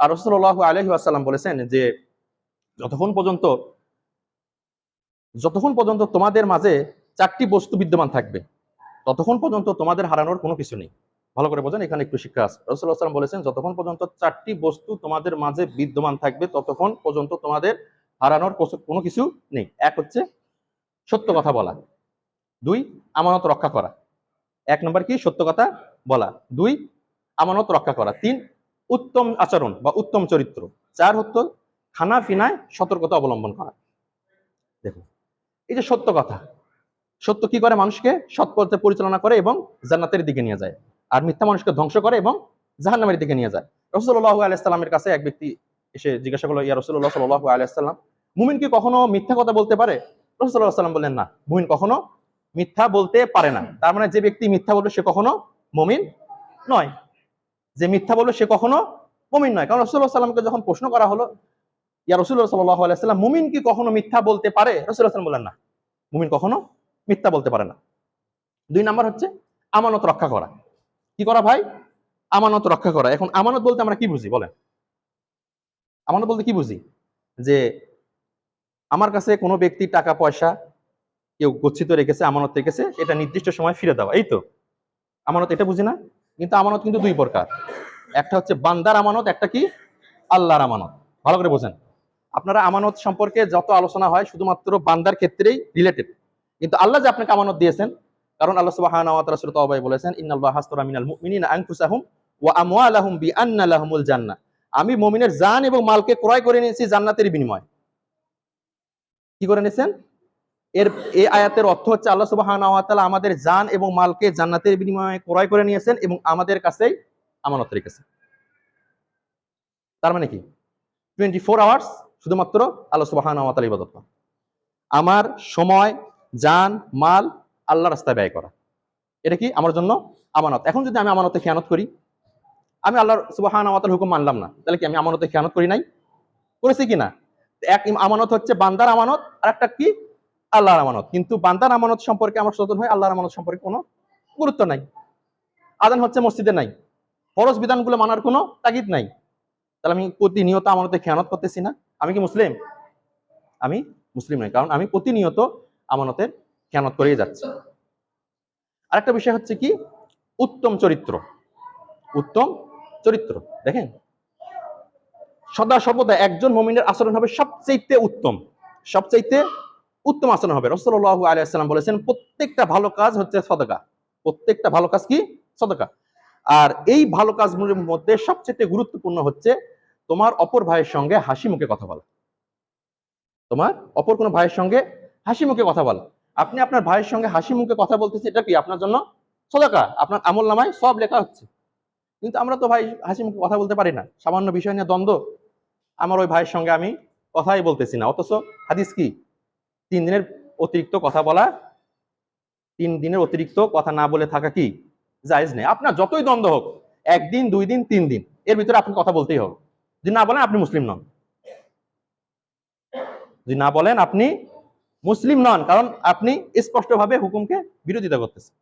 আর রসুল্লাহ আলহি আসাল্লাম বলেছেন যে যতক্ষণ পর্যন্ত যতক্ষণ পর্যন্ত তোমাদের মাঝে চারটি বস্তু বিদ্যমান থাকবে, ততক্ষণ পর্যন্ত তোমাদের হারানোর কোনো কিছু নেই। ভালো করে বোঝেন, এখানে একটু শিক্ষা আছে। রসুল্লাহ সাল্লাম বলেছেন, যতক্ষণ পর্যন্ত চারটি বস্তু তোমাদের মাঝে বিদ্যমান থাকবে, ততক্ষণ পর্যন্ত তোমাদের হারানোর কোনো কিছু নেই। এক হচ্ছে সত্য কথা বলা। দুই, আমানত রক্ষা করা। এক নম্বর কি? সত্য কথা বলা। দুই, আমানত রক্ষা করা। তিন উত্তম আচরণ বা উত্তম চরিত্র চার হতো খানা ফিনায় সতর্কতা অবলম্বন করা। দেখুন, এই যে সত্য কথা, সত্য কি করে মানুষকে? সৎ পথে পরিচালনা করে এবং জান্নাতের দিকে নিয়ে যায়, আর মিথ্যা মানুষকে ধ্বংস করে এবং জাহান্নামের দিকে নিয়ে যায়। রসুল্লাহ আলাইসাল্লামের কাছে এক ব্যক্তি এসে জিজ্ঞাসা করল, ইয়া রসুল্লাহ সাল্লাহ আলাইসাল্লাম মুমিন কি কখনো মিথ্যা কথা বলতে পারে? রসুল্লাহ সাল্লাম বললেন, না, মুমিন কখনো মিথ্যা বলতে পারে না। তার মানে যে ব্যক্তি মিথ্যা বলবে, সে কখনো মুমিন নয়। যে মিথ্যা বলবে সে কখনো মুমিন নয়। কারণ রসুল্লাহ সাল্লামকে যখন প্রশ্ন করা হলো, ইয়া রসুল্লাহ সাল্লাহ আলাইসাল্লাম মুমিন কি কখনো মিথ্যা বলতে পারে? রসুল্লাহ সাল্লাম বললেন, না। মুমিন কখনো মিথ্যা বলতে পারে না। দুই নাম্বার হচ্ছে আমানত রক্ষা করা। কি করা ভাই? আমানত রক্ষা করা। এখন আমানত বলতে আমরা কি বুঝি? বলেন। আমানত বলতে কি বুঝি? যে আমার কাছে কোনো ব্যক্তি টাকা, পয়সা কেউ গচ্ছিত রেখেছে, আমানত রেখেছে, এটা নির্দিষ্ট সময় ফিরে দেওয়া এই তো। আমানত এটা বুঝি না? কিন্তু আমানত কিন্তু দুই প্রকার। একটা হচ্ছে বান্দার আমানত, একটা কি? আল্লাহর আমানত। ভালো করে বোঝেন। আপনারা আমানত সম্পর্কে যত আলোচনা হয় শুধুমাত্র বান্দার ক্ষেত্রেই রিলেটেড কিন্তু আল্লাহ যে আপনাকে আমানত দিয়েছেন, কারণ আল্লাহ তাআলা বলেছেন ইন্নাল্লাহা হাসতারা আমি মুমিনের জান এবং মালকে ক্রয় করে নিয়েছি জান্নাতের বিনিময়। কি করে নিয়েছেন? এর, এই আয়াতের অর্থ হচ্ছে আল্লাহ সুবহানাহু আমাদের জান এবং মালকে জান্নাতের বিনিময়ে ক্রয় করে নিয়েছেন এবং আমাদের কাছেই আমানত রেখেছেন। তার মানে কি? টোয়েন্টি ফোর আওয়ার্স শুধুমাত্র আল্লাহ সুবহানাহু ইবাদত আমার সময়, জান, মাল আল্লাহ রাস্তায় ব্যয় করা। এটা কি? আমার জন্য আমানত। এখন যদি আমি আমানতে খেয়ানত করি, আমি আল্লাহর সুবহানাহু ওয়া তাআলার হুকুম মানলাম না, তাহলে কি আমি আমানতে খেয়ানত করি নাই? করেছি কি না? এক আমানত হচ্ছে বান্দার আমানত আর একটা কি? আল্লাহর আমানত। কিন্তু বান্দার আমানত সম্পর্কে আমার সচেতন হয় আল্লাহর আমানত সম্পর্কে কোনো গুরুত্ব নাই। আদান হচ্ছে মসজিদে নাই। ফরজ বিধানগুলো মানার কোনো তাগিদ নাই। তাহলে আমি প্রতিনিয়ত আমানতে খেয়ানত করতেছি না। আমি কি মুসলিম? আমি মুসলিম নই, কারণ আমি প্রতিনিয়ত আমানতের খেয়ানত করেই যাচ্ছি। আরেকটা বিষয় হচ্ছে কি? উত্তম চরিত্র। উত্তম চরিত্র, দেখেন? সদা সর্বদা একজন মমিনের আচরণ হবে সবচাইতে উত্তম। সবচাইতে উত্তম আচরণ হবে। রসল্লাহ আলিয়াল্লাম বলেছেন, প্রত্যেকটা ভালো কাজ হচ্ছে সদকা। প্রত্যেকটা ভালো কাজ কি? সদকা। আর এই ভালো কাজগুলোর মধ্যে সবচেয়ে গুরুত্বপূর্ণ হচ্ছে, তোমার অপর ভাইয়ের সঙ্গে হাসি মুখে কথা বলা। তোমার অপর কোনো ভাইয়ের সঙ্গে হাসি মুখে কথা বলা। আপনি আপনার ভাইয়ের সঙ্গে হাসি মুখে কথা বলতেছে এটা কি আপনার জন্য সদকা? আপনার আমল নামায় সব লেখা হচ্ছে। কিন্তু আমরা তো ভাই হাসি মুখে কথা বলতে পারি না। সামান্য বিষয় নিয়ে দ্বন্দ্ব। আমার ওই ভাইয়ের সঙ্গে আমি কথাই বলতেছি না। অথচ হাদিস কি? তিন দিনের অতিরিক্ত কথা বলা, তিন দিনের অতিরিক্ত কথা না বলে থাকা কি? জায়েজ নেই। আপনার যতই দ্বন্দ্ব হোক, একদিন, দুই দিন, তিন দিন, এর ভিতরে আপনি কথা বলতেই হবে। যদি না বলেন, আপনি মুসলিম নন। যদি না বলেন, আপনি মুসলিম নন, কারণ আপনি স্পষ্টভাবে হুকুমকে বিরোধিতা করতেছেন।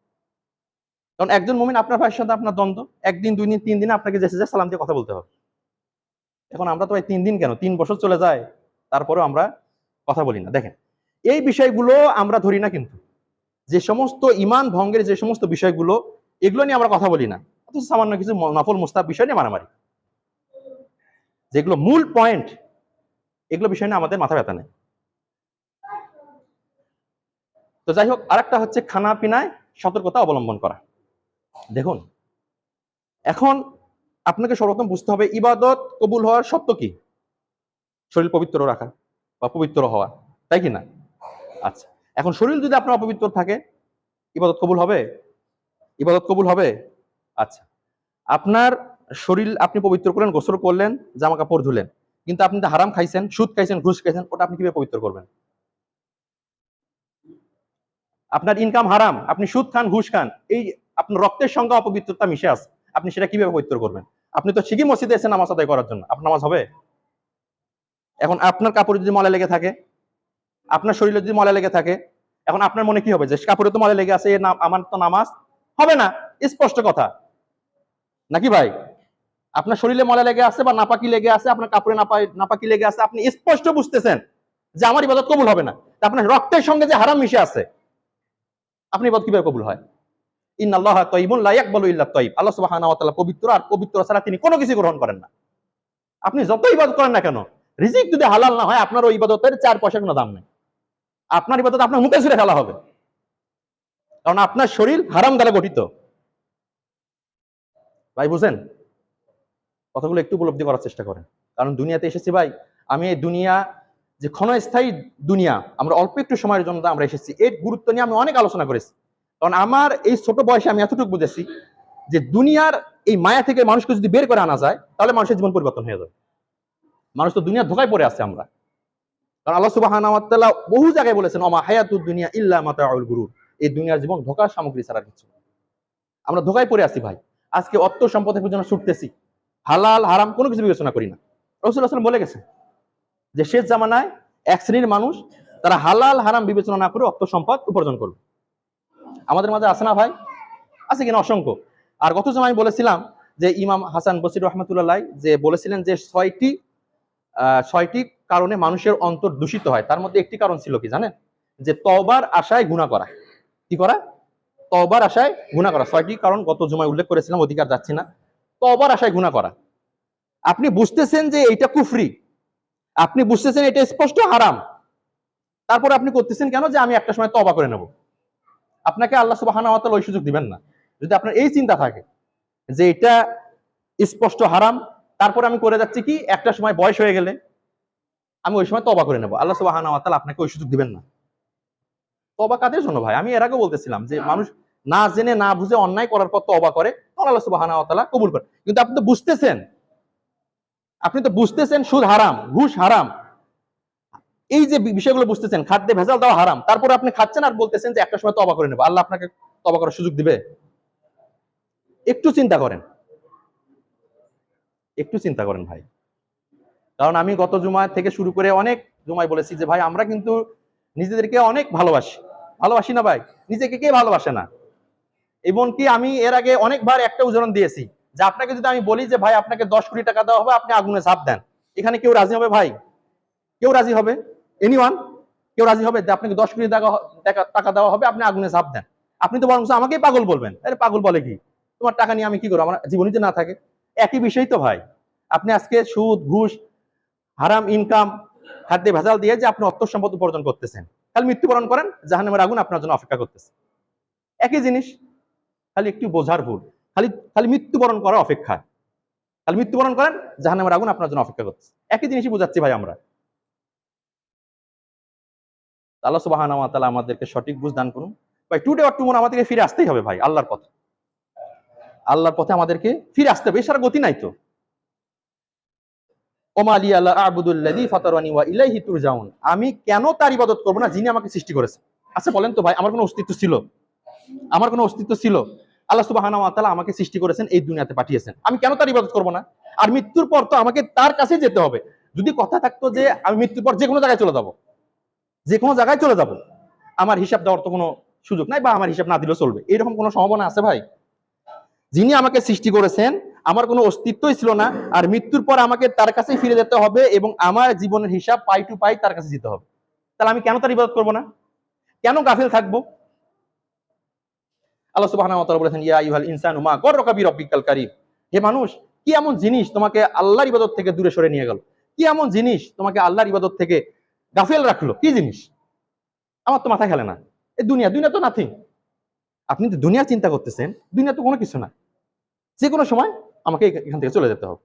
কারণ একজন মুমিন আপনার ভাইয়ের সাথে আপনার দ্বন্দ্ব, একদিন, দুই দিন, তিন দিনে আপনাকে যায় সালাম দিয়ে কথা বলতে হবে। এখন আমরা তো ভাই তিন দিন কেন? তিন বছর চলে যায়, তারপরেও আমরা কথা বলি না। দেখেন এই বিষয়গুলো আমরা ধরি না কিন্তু। যে সমস্ত ইমান ভঙ্গের যে সমস্ত বিষয়গুলো, এগুলো নিয়ে আমরা কথা বলি না। সামান্য কিছু নফল মুস্তাব বিষয় নিয়ে মারামারি। যেগুলো মূল পয়েন্ট এগুলো বিষয় নিয়ে আমাদের মাথা ব্যথা নেই। তো যাই হোক, আরেকটা হচ্ছে খানা পিনায় সতর্কতা অবলম্বন করা। দেখুন, এখন আপনাকে সর্বপ্রথম বুঝতে হবে, ইবাদত কবুল হওয়ার সত্য কি? শরীর পবিত্র রাখা বা পবিত্র হওয়া, তাই কি না? আচ্ছা। এখন শরীর যদি আপনার অপবিত্র থাকে, ইবাদত কবুল হবে? ইবাদত কবুল হবে? আচ্ছা। আপনার শরীর আপনি পবিত্র করলেন, গোসল করলেন জামা কাপড় ধুলেন, কিন্তু আপনি তো হারাম খাইছেন, সুদ খাইছেন, ঘুষ খাইছেন, ওটা আপনি কীভাবে পবিত্র করবেন? আপনার ইনকাম হারাম, আপনি সুদ খান, ঘুষ খান, এই আপনার রক্তের সঙ্গে অপবিত্রতা মিশে আছে, আপনি সেটা কীভাবে পবিত্র করবেন? আপনি তো ঠিকই মসজিদে এসেছেন নামাজ আদায় করার জন্য, আপনার নামাজ হবে? এখন আপনার কাপড়ে যদি ময়লা লেগে থাকে আপনার শরীরে যদি ময়লা লেগে থাকে, এখন আপনার মনে কি হবে? যে কাপড়ে তো ময়লা লেগে আছে আমার তো নামাজ হবে না। স্পষ্ট কথা। নাকি ভাই? আপনার শরীরে ময়লা লেগে আছে বা নাপাকি লেগে আছে, আপনার কাপড়ে নাপা নাপাকি লেগে আছে, আপনি স্পষ্ট বুঝতেছেন যে আমার ইবাদত কবুল হবে না। আপনার রক্তের সঙ্গে যে হারাম মিশে আছে, আপনি ইবাদত কীভাবে কবুল হয়? ইন্নাল্লাহ তয়িবুন লা ইয়াকবালু ইল্লা তয়িব আল্লাহ সুবহানাহু ওয়া তাআলা পবিত্র আর পবিত্র ছাড়া তিনি কোনো কিছু গ্রহণ করেন না। আপনি যত ইবাদত করেন না কেন, রিজিক যদি হালাল না হয় আপনার ওই ইবাদতের চার পয়সা কোনো দাম নেই। আপনার ইবাদত আপনার মুখে ছুড়ে ফেলা হবে। কারণ আপনার শরীর হারাম দ্বারা গঠিত। ভাই, বুঝেন? কথাগুলো একটু উপলব্ধি করার চেষ্টা করেন। কারণ দুনিয়াতে এসেছি ভাই, আমি এই দুনিয়া, যে ক্ষণস্থায়ী দুনিয়া, আমরা অল্প একটু সময়ের জন্য আমরা এসেছি, এর গুরুত্ব নিয়ে আমি অনেক আলোচনা করেছি। কারণ আমার এই ছোট বয়সে আমি এতটুকু বুঝেছি যে দুনিয়ার এই মায়া থেকে মানুষকে যদি বের করে আনা যায়, তাহলে মানুষের জীবন পরিবর্তন হয়ে যাবে। মানুষ তো দুনিয়ার ধোকায় পড়ে আছে আমরা। কারণ আল্লাহ সুবহানাহু ওয়া বহু জায়গায় বলেছেন ওমা হায়াতুদ দুনিয়া ইল্লা মাতাউল গুরুর। এই দুনিয়ার জীবন ধোকার সামগ্রী ছাড়া কিছু আমরা ধোকায় পড়ে আছি ভাই। আজকে অর্থ সম্পদের পিছনে ছুটতেছি, হালাল, হারাম কোনো কিছু বিবেচনা করি না। রসুল্লাহ সাল্লাম বলে গেছে যে, শেষ জামানায় এক শ্রেণির মানুষ তারা হালাল, হারাম বিবেচনা না করে অর্থ সম্পদ উপার্জন করবে। আমাদের মাঝে আছে না ভাই? আছে কিনা? অসংখ্য। আর গত সময় আমি বলেছিলাম যে, ইমাম হাসান বসির রহমতুল্লাহ যে বলেছিলেন যে, ছয়টি ছয়টি কারণে মানুষের অন্তর দূষিত হয়। তার মধ্যে একটি কারণ ছিল কি জানেন? যে তবার আশায় গুণা করা। কি করা? তবার আশায় গুণা করা। ছয়টি কারণ গত জুমায় উল্লেখ করেছিলাম, অধিকার যাচ্ছি না। তবার আশায় গুণা করা। আপনি বুঝতেছেন যে এইটা কুফরি। আপনি বুঝতেছেন এটা স্পষ্ট হারাম। তারপর আপনি করতেছেন কেন? যে আমি একটা সময় তবা করে নেব। আপনাকে আল্লাহ সুবাহানা ওই সুযোগ দিবেন না। যদি আপনার এই চিন্তা থাকে যে এটা স্পষ্ট হারাম তারপর আমি করে যাচ্ছি কি? একটা সময় বয়স হয়ে গেলে আমি ওই সময় তবা করে নেব। আল্লাহ সুবাহানা আপনাকে ওই সুযোগ দিবেন না। তবা কাদের জন্য ভাই? আমি এর আগে বলতেছিলাম যে মানুষ না জেনে না বুঝে অন্যায় করার পর তবা করে তখন আল্লাহ সুবাহানা তাআলা কবুল করে কিন্তু আপনি তো বুঝতেছেন। আপনি তো বুঝতেছেন সুদ হারাম ঘুষ হারাম। এই যে বিষয়গুলো বুঝতেছেন খাদ্যে ভেজাল দেওয়া হারাম। তারপরে আপনি খাচ্ছেন আর বলতেছেন যে একটা সময় তবা করে নেব। আল্লাহ আপনাকে তবা করার সুযোগ দিবে। একটু চিন্তা করেন। একটু চিন্তা করেন ভাই। কারণ আমি গত জুমায় থেকে শুরু করে অনেক জুমায় বলেছি যে, ভাই, আমরা কিন্তু নিজেদেরকে অনেক ভালোবাসি। ভালোবাসি না ভাই? নিজেকে কে ভালোবাসে না? এমনকি আমি এর আগে অনেকবার একটা উদাহরণ দিয়েছি যে, আপনাকে যদি আমি বলি যে, ভাই, আপনাকে দশ কোটি টাকা দেওয়া হবে, আপনি আগুনে ঝাঁপ দেন। এখানে কেউ রাজি হবে ভাই? কেউ রাজি হবে? এনিওয়ান কেউ রাজি হবে? যে আপনাকে দশ কোটি টাকা টাকা- দেওয়া হবে, আপনি আগুনে ঝাঁপ দেন। আপনি তো বরং আমাকেই পাগল বলবেন। আরে পাগল বলে কি? তোমার টাকা নিয়ে আমি কি করব? আমার জীবনই তো না থাকে। একই বিষয় তো ভাই। আপনি আজকে সুদ, ঘুষ, হারাম ইনকাম খাদ্যে ভেজাল দিয়ে যে আপনি অর্থ সম্পদ উপার্জন করতেছেন, খালি মৃত্যুবরণ করেন, জাহান্নামের আগুন আপনার জন্য অপেক্ষা করতেছে। একই জিনিস, খালি একটু বোঝার ভুল, খালি খালি মৃত্যুবরণ করার অপেক্ষা। খালি মৃত্যুবরণ করেন, জাহান্নামের আগুন আপনার জন্য অপেক্ষা করতেছে। একই জিনিসই বোঝাচ্ছি ভাই আমরা। আল্লাহ তাআলা আমাদেরকে সঠিক বুঝ দান করুন। ভাই টুডে অর টুমোর আমাদেরকে ফিরে আসতেই হবে ভাই, আল্লাহর পথে। আল্লাহর পথে আমাদেরকে ফিরে আসতে হবে, এছাড়া গতি নাই তো। ওমা আলী আল্লাহ আবুদুল্লাদি ফাতারানি ওয়া আমি কেন তার ইবাদত করব না, যিনি আমাকে সৃষ্টি করেছে আচ্ছা বলেন তো ভাই, আমার কোনো অস্তিত্ব ছিল? আমার কোনো অস্তিত্ব ছিল? আল্লাহ ওয়া আমাকে সৃষ্টি করেছেন, এই দুনিয়াতে পাঠিয়েছেন। আমি কেন তার ইবাদত করব না? আর মৃত্যুর পর তো আমাকে তার কাছে যেতে হবে। যদি কথা থাকতো যে আমি মৃত্যুর পর যে কোনো জায়গায় চলে যাব যে কোনো জায়গায় চলে যাব, আমার হিসাব দেওয়ার তো কোনো সুযোগ নাই বা আমার হিসাব না দিলেও চলবে। এরকম কোনো সম্ভাবনা আছে ভাই? যিনি আমাকে সৃষ্টি করেছেন, আমার কোনো অস্তিত্বই ছিল না, আর মৃত্যুর পর আমাকে তার কাছেই ফিরে যেতে হবে এবং আমার জীবনের হিসাব পাই টু পাই তার কাছে যেতে হবে। তাহলে আমি কেন তার ইবাদত করব না? কেন গাফিল থাকব? আল্লাহ তাআলা বলেছেন, ইয়া আইয়ুহাল ইনসানু মা গররাকা বিরাব্বিকাল কারীম। হে মানুষ, কি এমন জিনিস তোমাকে আল্লাহর ইবাদত থেকে দূরে সরে নিয়ে গেল? কি এমন জিনিস তোমাকে আল্লাহর ইবাদত থেকে গাফিল রাখল? কি জিনিস? আমার তো মাথা খেলে না। এই দুনিয়া দুনিয়া তো নাথিং আপনি তো দুনিয়া চিন্তা করতেছেন, দুনিয়া তো কোনো কিছু না। যে কোনো সময় আমাকে এখান থেকে চলে যেতে হবে।